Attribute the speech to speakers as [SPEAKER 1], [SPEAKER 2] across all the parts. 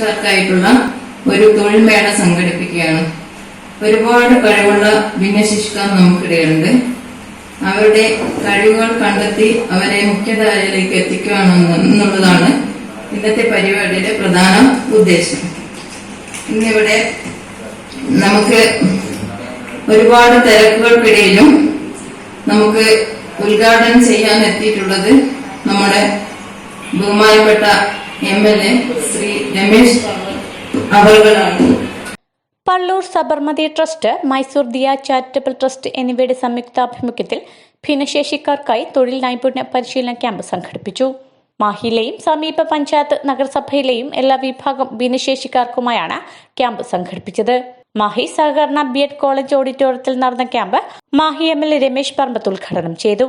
[SPEAKER 1] ഭിന്നശേഷിക്കാർക്കായിട്ടുള്ള ഒരു തൊഴിൽ മേള സംഘടിപ്പിക്കുകയാണ്. ഒരുപാട് കഴിവുള്ള ഭിന്നശേഷിക്കാർ നമുക്കിടയുണ്ട് അവരുടെ കഴിവുകൾ കണ്ടെത്തി അവരെ മുഖ്യധാരയിലേക്ക് എത്തിക്കുകയാണെന്നുള്ളതാണ് ഇന്നത്തെ പരിപാടിയുടെ പ്രധാന ഉദ്ദേശം. ഇന്നിവിടെ നമുക്ക് ഒരുപാട് തിരക്കുകൾക്കിടയിലും നമുക്ക് ഉദ്ഘാടനം ചെയ്യാൻ എത്തിയിട്ടുള്ളത് നമ്മുടെ ബഹുമാനപ്പെട്ട Shri Ramesh
[SPEAKER 2] Pallur Sabarmati trust Mysore Diya charitable trust എന്നിവയുടെ സംയുക്താഭിമുഖ്യത്തിൽ ഭിന്നശേഷിക്കാർക്കായി തൊഴിൽ നൈപുണ്യ പരിശീലന ക്യാമ്പ് സംഘടിപ്പിച്ചു. മാഹിയിലെയും സമീപ പഞ്ചായത്ത് നഗരസഭയിലെയും എല്ലാ വിഭാഗം ഭിന്നശേഷിക്കാർക്കുമായാണ് ക്യാമ്പ് സംഘടിപ്പിച്ചത്. മാഹി സഹകരണ ബി എഡ് കോളേജ് ഓഡിറ്റോറിയത്തിൽ നടന്ന camp Mahi M L Ramesh Parambath ഉദ്ഘാടനം ചെയ്തു.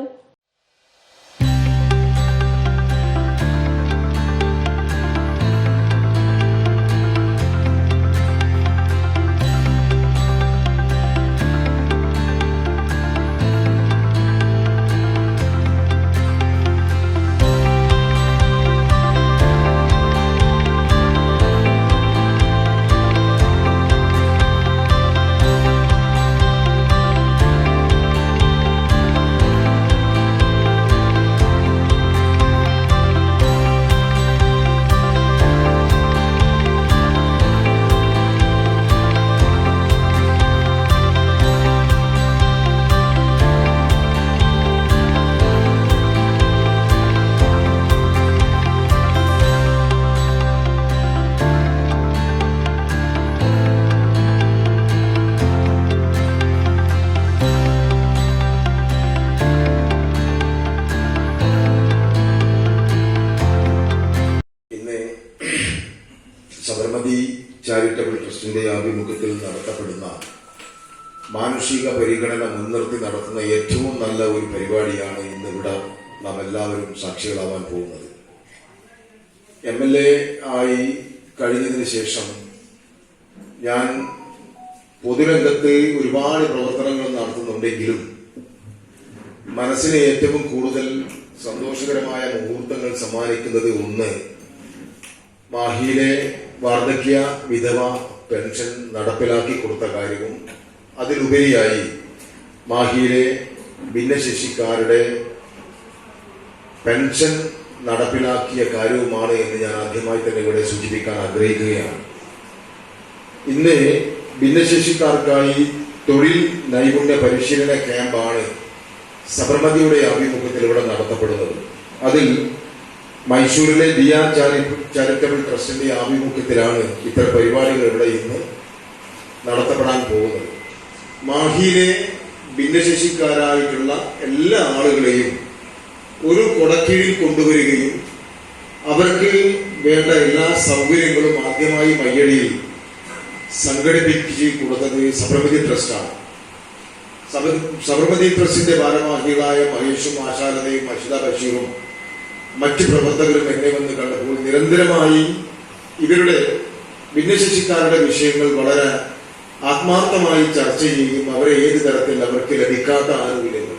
[SPEAKER 3] ട്രസ്റ്റിന്റെ ആഭിമുഖ്യത്തിൽ നടത്തപ്പെടുന്ന മാനുഷിക പരിഗണന മുൻനിർത്തി നടത്തുന്ന ഏറ്റവും നല്ല ഒരു പരിപാടിയാണ് ഇന്ന് ഇവിടെ നാം എല്ലാവരും സാക്ഷികളാവാൻ പോകുന്നത്. എം എൽ എ ആയി കഴിഞ്ഞതിന് ശേഷം ഞാൻ പൊതുരംഗത്ത് ഒരുപാട് പ്രവർത്തനങ്ങൾ നടത്തുന്നുണ്ടെങ്കിലും മനസ്സിന് ഏറ്റവും കൂടുതൽ സന്തോഷകരമായ മുഹൂർത്തങ്ങൾ സമ്മാനിക്കുന്നത് ഒന്ന് മാഹിയിലെ വാർദ്ധക്യ വിധവ പെൻഷൻ നടപ്പിലാക്കി കൊടുത്ത കാര്യവും അതിലുപരിയായി മാഹിയിലെ ഭിന്നശേഷിക്കാരുടെ പെൻഷൻ നടപ്പിലാക്കിയ കാര്യവുമാണ് എന്ന് ഞാൻ ആദ്യമായി തന്നെ ഇവിടെ സൂചിപ്പിക്കാൻ ആഗ്രഹിക്കുകയാണ്. ഇന്ന് ഭിന്നശേഷിക്കാർക്കായി തൊഴിൽ നൈപുണ്യ പരിശീലന ക്യാമ്പാണ് സബർമതിയുടെ ആഭിമുഖ്യത്തിൽ ഇവിടെ നടത്തപ്പെടുന്നത്. അതിൽ മൈസൂരിലെ ദിയ ചാരിറ്റബിൾ ട്രസ്റ്റിന്റെ ആഭിമുഖ്യത്തിലാണ് ഇത്തരം പരിപാടികൾ ഇവിടെ ഇന്ന് നടത്തപ്പെടാൻ പോകുന്നത്. മാഹിയിലെ ഭിന്നശേഷിക്കാരായിട്ടുള്ള എല്ലാ ആളുകളെയും ഒരു കൊടക്കീഴിൽ കൊണ്ടുവരികയും അവർക്ക് വേണ്ട എല്ലാ സൗകര്യങ്ങളും ആദ്യമായി മയ്യടിയിൽ സംഘടിപ്പിച്ച് കൊടുത്തത് സബർമതി ട്രസ്റ്റാണ്. സബ- സബർമതി ട്രസ്റ്റിന്റെ ഭാരവാഹികളായ മഹേഷും ആശാലതയും അഷിത ബഷീറും മറ്റ് പ്രബന്ധകരും എന്നെ വന്ന് കണ്ടപ്പോൾ നിരന്തരമായി ഇവരുടെ ഭിന്നശേഷിക്കാരുടെ വിഷയങ്ങൾ വളരെ ആത്മാർത്ഥമായി ചർച്ച ചെയ്യുകയും അവരെ ഏത് തരത്തിൽ അവർക്ക് ലഭിക്കാത്ത ആനുകൂല്യങ്ങൾ.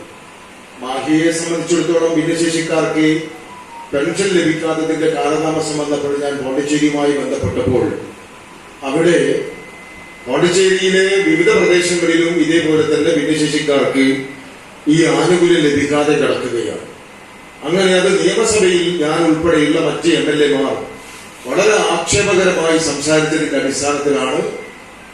[SPEAKER 3] മാഹിയെ സംബന്ധിച്ചിടത്തോളം ഭിന്നശേഷിക്കാർക്ക് പെൻഷൻ ലഭിക്കാത്തതിന്റെ കാലതാമസം വന്നപ്പോൾ ഞാൻ പോണ്ടിച്ചേരിയുമായി ബന്ധപ്പെട്ടപ്പോൾ അവിടെ പോണ്ടിച്ചേരിയിലെ വിവിധ പ്രദേശങ്ങളിലും ഇതേപോലെ തന്നെ ഭിന്നശേഷിക്കാർക്ക് ഈ ആനുകൂല്യം ലഭിക്കാതെ കിടക്കുകയാണ്. അങ്ങനെ അത് നിയമസഭയിൽ ഞാൻ ഉൾപ്പെടെയുള്ള മറ്റ് എം എൽ എമാർ വളരെ ആക്ഷേപകരമായി സംസാരിച്ചതിന്റെ അടിസ്ഥാനത്തിലാണ്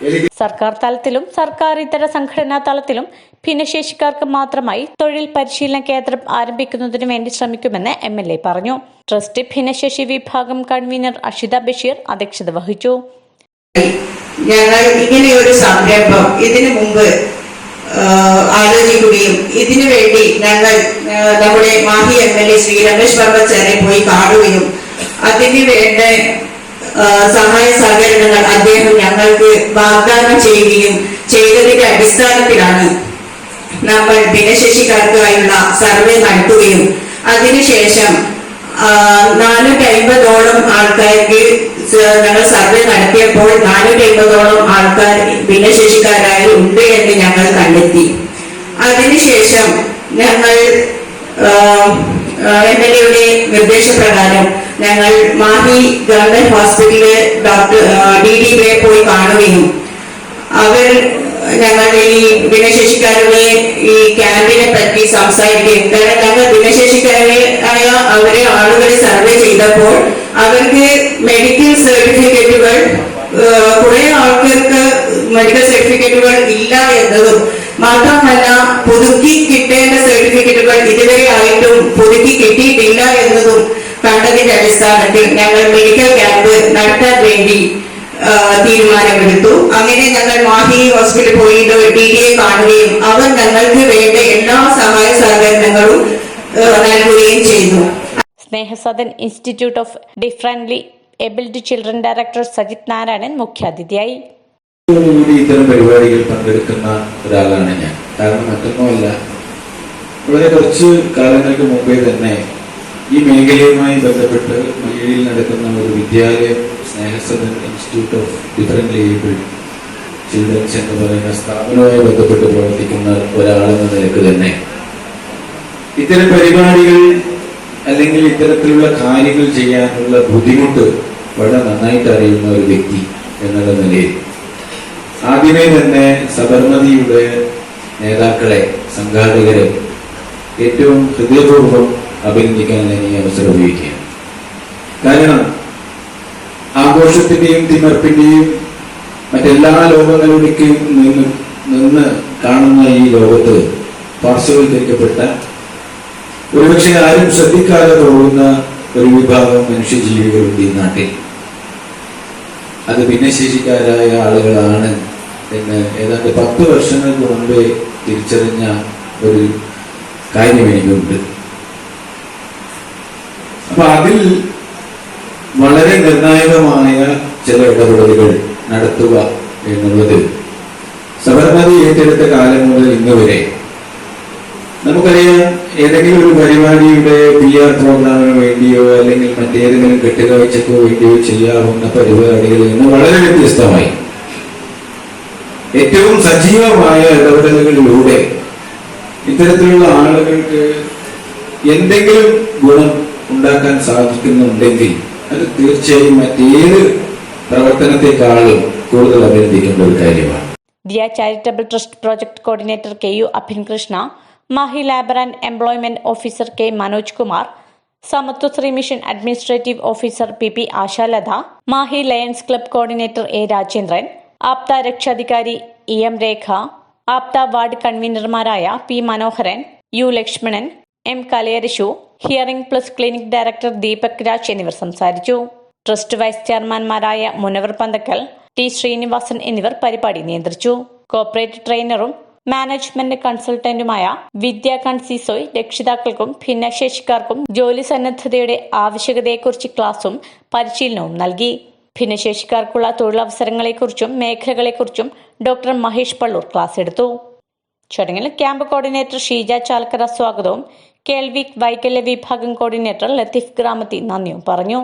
[SPEAKER 3] എനിക്ക്
[SPEAKER 2] സർക്കാർ തലത്തിലും സർക്കാർ ഇതര സംഘടനാ തലത്തിലും ഭിന്നശേഷിക്കാർക്ക് മാത്രമായി തൊഴിൽ പരിശീലന കേന്ദ്രം ആരംഭിക്കുന്നതിനു വേണ്ടി ശ്രമിക്കുമെന്ന് എം എൽ എ പറഞ്ഞു. ട്രസ്റ്റ് ഭിന്നശേഷി വിഭാഗം കൺവീനർ അഷിത ബഷീർ അധ്യക്ഷത വഹിച്ചു.
[SPEAKER 4] ഞങ്ങൾ ഇങ്ങനെയൊരു സംരംഭം ഇതിനു മുമ്പ് ആലോചിക്കുകയും ഇതിനു വേണ്ടി ഞങ്ങൾ നമ്മുടെ Mahi M L A Shri Ramesh വർമ്മച്ചാരെ പോയി കാണുകയും അതിന് വേണ്ട സഹായ സഹകരണങ്ങൾ അദ്ദേഹം ഞങ്ങൾക്ക് വാഗ്ദാനം ചെയ്യുകയും ചെയ്തതിന്റെ അടിസ്ഥാനത്തിലാണ് നമ്മൾ ഭിന്നശേഷിക്കാർക്കായുള്ള സർവേ നടത്തുകയും അതിനുശേഷം നാനൂറ്റി അമ്പതോളം ആൾക്കാർക്ക് ഞങ്ങൾ സർവേ നടത്തിയപ്പോൾ നാനൂറ്റി അമ്പതോളം ആൾക്കാർ ഭിന്നശേഷിക്കാരായി ഉണ്ട് എന്ന് ഞങ്ങൾ കണ്ടെത്തി. അതിനുശേഷം ഞങ്ങൾ എം എൽ എയുടെ നിർദ്ദേശപ്രകാരം ഞങ്ങൾ മാഹി ഗവൺമെന്റ് ഹോസ്പിറ്റലിലെ ഡോക്ടർ ഡി ഡി പോയി കാണുകയും അവർ ഞങ്ങളുടെ ഈ ഭിന്നശേഷിക്കാരുടെ ഈ ക്യാമ്പിനെ പറ്റി സംസാരിക്കുകയും കാരണം ഞങ്ങൾ ഭിന്നശേഷിക്കാരെ ആയ അവരെ ആളുകളെ സർവേ ചെയ്തപ്പോൾ അവർക്ക് മെഡിക്കൽ സർട്ടിഫിക്കറ്റുകൾ കുറെ ആൾക്കാർക്ക് മെഡിക്കൽ സർട്ടിഫിക്കറ്റുകൾ ഇല്ല എന്നതും മാത്രമല്ല പുതുക്കി കിട്ടേണ്ട സർട്ടിഫിക്കറ്റുകൾ ഇതുവരെ ആയിട്ടും പുതുക്കി കിട്ടിയിട്ടില്ല എന്നതും കണ്ടതിന്റെ അടിസ്ഥാനത്തിൽ ഞങ്ങൾ മെഡിക്കൽ ക്യാമ്പ് നടത്താൻ വേണ്ടി തീരുമാനമെടുത്തു. അങ്ങനെ ഞങ്ങൾ മാഹി ഹോസ്പിറ്റലിൽ പോയി ഡി ഡിയെ കാണുകയും അവർ ഞങ്ങൾക്ക് വേണ്ട എല്ലാ സഹായ സഹകരണങ്ങളും നൽകുകയും ചെയ്തു.
[SPEAKER 2] Snehasadan institute of differently abled children director Sajith Narayanan മുഖ്യാതിഥിയായി.
[SPEAKER 5] കൂടി ഇത്തരം പരിപാടിയിൽ പങ്കെടുക്കുന്ന ഒരാളാണ് ഞാൻ. കാരണം മറ്റൊന്നുമല്ല വളരെ കുറച്ച് കാലങ്ങൾക്ക് മുമ്പേ തന്നെ ഈ മേഖലയുമായി ബന്ധപ്പെട്ട് മലയാളിയിൽ നടക്കുന്ന ഒരു വിദ്യാലയം Snehasadan institute of differently abled children's എന്ന് പറയുന്ന സ്ഥാപനവുമായി ബന്ധപ്പെട്ട് പ്രവർത്തിക്കുന്ന ഒരാളെന്ന നിലയ്ക്ക് തന്നെ. ഇത്തരം പരിപാടികൾ അല്ലെങ്കിൽ ഇത്തരത്തിലുള്ള കാര്യങ്ങൾ ചെയ്യാനുള്ള ബുദ്ധിമുട്ട് വളരെ നന്നായിട്ട് അറിയുന്ന ഒരു വ്യക്തി എന്നുള്ള നിലയിൽ. ആദ്യമേ തന്നെ സബർമതിയുടെ നേതാക്കളെ സംഘാടകരെ ഏറ്റവും ഹൃദയപൂർവം അഭിനന്ദിക്കാൻ ഞാൻ ഈ അവസരം ഉപയോഗിക്കുകയാണ്. കാരണം ആഘോഷത്തിന്റെയും തിമർപ്പിന്റെയും മറ്റെല്ലാ ലോകങ്ങളിലേക്കും നിന്ന് നിന്ന് കാണുന്ന ഈ ലോകത്ത് പാർശ്വവൽക്കരിക്കപ്പെട്ട ഒരുപക്ഷെ ആരും ശ്രദ്ധിക്കാതെ തോന്നുന്ന ഒരു വിഭാഗം മനുഷ്യജീവികളുണ്ട് ഈ നാട്ടിൽ. അത് ഭിന്നശേഷിക്കാരായ ആളുകളാണ് എന്ന് ഏതാണ്ട് പത്ത് വർഷങ്ങൾക്ക് മുമ്പേ തിരിച്ചറിഞ്ഞ ഒരു കാര്യം എനിക്കുണ്ട്. അപ്പൊ അതിൽ വളരെ നിർണായകമായ ചില ഇടപെടലുകൾ നടത്തുക എന്നുള്ളത്. സബർമതി ഏറ്റെടുത്ത കാലം മുതൽ ഇന്ന് വരെ നമുക്കറിയാം ഏതെങ്കിലും ഒരു പരിപാടിയുടെ പി ആർ പ്രോഗ്രാമിന് വേണ്ടിയോ അല്ലെങ്കിൽ മറ്റേതെങ്കിലും കെട്ടുകാഴ്ചക്കോ വേണ്ടിയോ ചെയ്യാവുന്ന പരിപാടികളിൽ നിന്ന് വളരെ വ്യത്യസ്തമായി. ഏറ്റവും സജീവമായ ഇടപെടലുകളിലൂടെ ഇത്തരത്തിലുള്ള ആളുകൾക്ക് എന്തെങ്കിലും ഗുണം ഉണ്ടാക്കാൻ സാധിക്കുന്നുണ്ടെങ്കിൽ അത് തീർച്ചയായും മറ്റേത് പ്രവർത്തനത്തെക്കാളും കൂടുതൽ അഭ്യർത്ഥിക്കേണ്ട ഒരു കാര്യമാണ്.
[SPEAKER 2] Diya charitable trust project coordinator K U Abhin Krishna Mahe labour and employment officer K Manoj Kumar Samathwasree mission administrative officer P P Ashalatha Mahe lions club coordinator A Rajendran Aptha രക്ഷാധികാരി E M Rekha Aptha ward കൺവീനർമാരായ P Manoharan U Lakshmanan M കലയരിശു hearing plus clinic director Deepak Raj എന്നിവർ സംസാരിച്ചു. Trust vice ചെയർമാൻമാരായ Munavar Panthakkal T Srinivasan എന്നിവർ പരിപാടി നിയന്ത്രിച്ചു. Corporate ട്രെയിനറും management കൺസൾട്ടന്റുമായ വിദ്യ കൺസിസോയ് രക്ഷിതാക്കൾക്കും ഭിന്നശേഷിക്കാർക്കും ജോലി സന്നദ്ധതയുടെ ആവശ്യകതയെക്കുറിച്ച് ക്ലാസും പരിശീലനവും നൽകി. ഭിന്നശേഷിക്കാർക്കുള്ള തൊഴിലവസരങ്ങളെക്കുറിച്ചും മേഖലകളെക്കുറിച്ചും ഡോക്ടർ മഹേഷ് പള്ളൂർ ക്ലാസ് എടുത്തു. ചടങ്ങിൽ ക്യാമ്പ് കോർഡിനേറ്റർ ഷീജ ചാൽക്കര സ്വാഗതവും കേൾവി വൈകല്യ വിഭാഗം കോർഡിനേറ്റർ ലത്തീഫ് ഗ്രാമത്തി നന്ദിയും പറഞ്ഞു